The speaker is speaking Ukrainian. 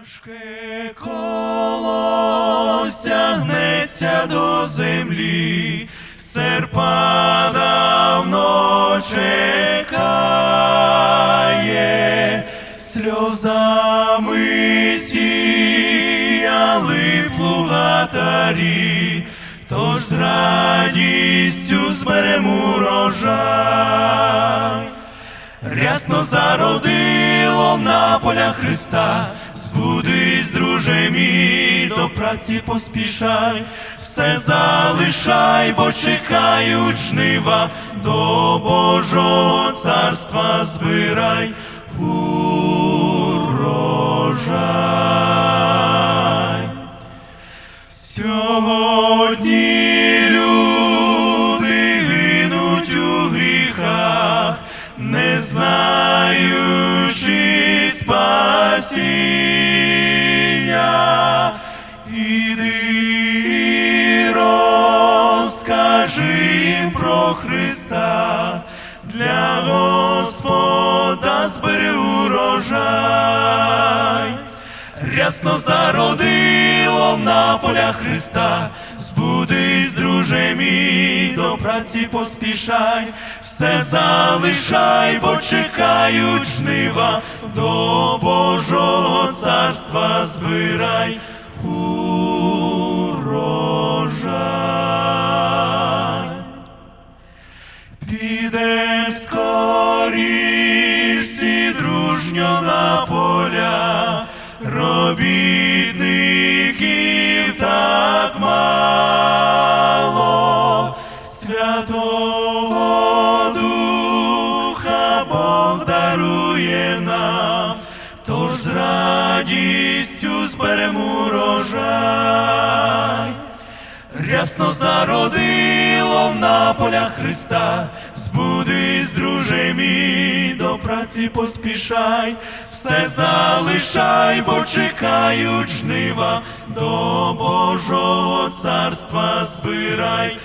Важке коло стягнеться до землі, серпа давно чекає, сльозами сіяли плугатарі, тож з радістю зберемо урожай. Рясно зародило на полях Христа, збудись, друже мій, до праці поспішай, все залишай, бо чекають жнива, до Божого царства збирай. Урожай. Сьогодні люди гинуть у гріхах, не знаючи спасіння. Іди розкажи їм про Христа, для Господа збери урожай. Рясно зародило на полях Христа, друже мій, до праці поспішай, все залишай, бо чекають жнива, до Божого царства збирай урожай. Підем скоріш всі дружньо на поля, робітників Бог дарує нам, тож з радістю зберемо урожай. Рясно зародило на полях Христа, збудись, друже мій, до праці поспішай, все залишай, бо чекають жнива, до Божого царства збирай.